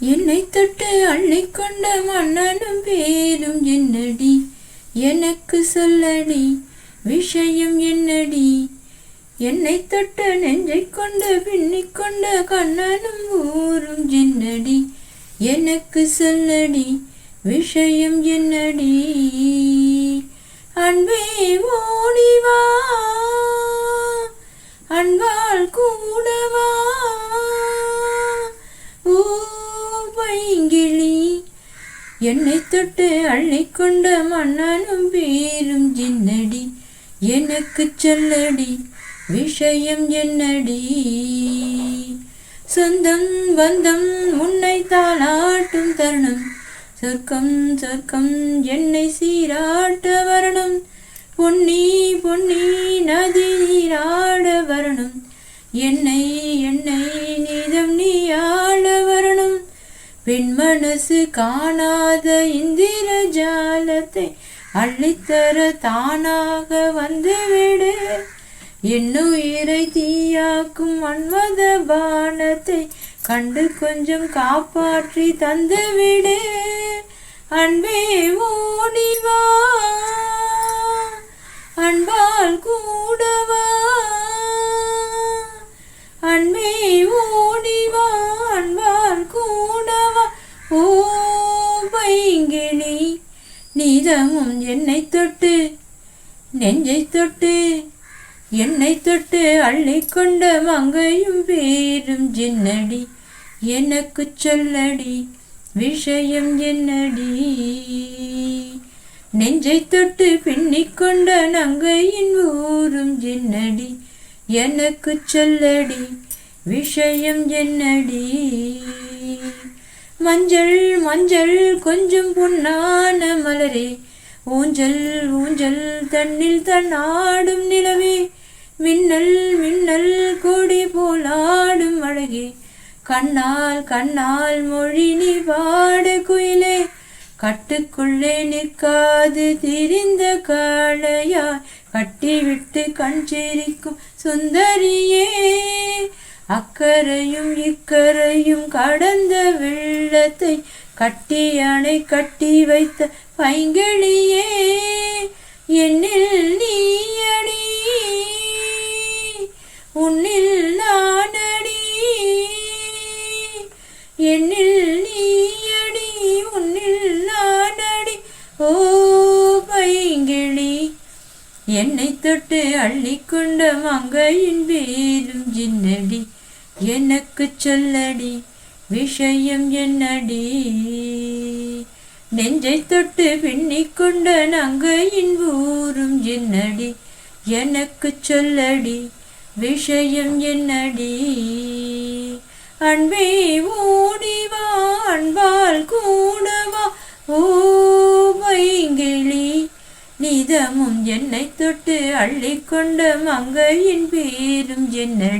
என்னை தொட்டு அள்ளிக்கொண்ட மன்னனும் பேரும் என்னடி? எனக்கு சொல்லடி விஷயம் என்னடி? என்னை தொட்ட நெஞ்சை கொண்ட பின்னி கொண்ட கண்ணனும் ஊரும் என்னடி? எனக்கு சொல்லடி விஷயம் என்னடி? அன்பே ஓடிவா அன்பால் கூடவா ஓ பைங்கிளி என்னை தொட்டு அள்ளிக்கொண்ட மன்னனும் பேரும் ஜின்னடி. எனக்கு சொல்லடி விஷயம் என்னடி? சொந்தம் பந்தம் உன்னை தாளாட்டும் தருணம். சொர்க்கம் சொர்க்கம் என்னை சீராட்ட வரணும். பொன்னி பொன்னி நதி நீராட வரணும். என்னை என் பெண் காணாத இந்திர ஜாலத்தை அள்ளித்தர தானாக வந்துவிடு. இன்னுயிரை தீயாக்கும் மன்மத பானத்தை கண்டு கொஞ்சம் காப்பாற்றி தந்துவிடு. அன்பே ஓடிவா அன்பால் கூ ஓ பைங்கிளி நீதமும் என்னை தொட்டு நெஞ்சை தொட்டு என்னை தொட்டு அள்ளிக்கொண்ட மங்கையும் பேரும் ஜின்னடி. எனக்கு சொல்லடி விஷயம் என்னடி? நெஞ்சை தொட்டு பின்னிக்கொண்ட நங்கையின் ஊரும் ஜின்னடி. எனக்கு சொல்லடி விஷயம் என்னடி? மஞ்சள் மஞ்சள் கொஞ்சம் பொன்னான மலரே. ஊஞ்சல் ஊஞ்சல் தன்னில் தன்னாடும் நிலவே. மின்னல் மின்னல் கொடி போலாடும் அழகே. கண்ணால் கண்ணால் மொழி நீ பாடு குயிலே. கட்டுக்குள்ளே நிற்காது திரிந்த காளையாய் கட்டிவிட்டு கண் சிரிக்கும் சுந்தரியே. அக்கரையும் இக்கரையும் கடந்த வெள்ளத்தை கட்டி அணை கட்டி வைத்த பைங்கிழியே என்னில் நீயடி உன்னில் நானடி என்னில் நீயடி உன்னில் நானடி ஓ பைங்கிழி என்னை தொட்டு அள்ளிக்கொண்ட மங்கையின் பேரும் ஜின்னடி. எனக்கு சொல்லடி விஷயம் என்னடி? நெஞ்சை தொட்டு பின்னிக்கொண்ட நங்கையின் ஊரும் என்னடி? எனக்கு சொல்லடி விஷயம் என்னடி? அன்பே ஓடிவா அன்பால் கூடவா ஓ வைங்கிளி நிதமும் என்னை தொட்டு அள்ளிக்கொண்ட மங்கையின் பேரும் என்னடி?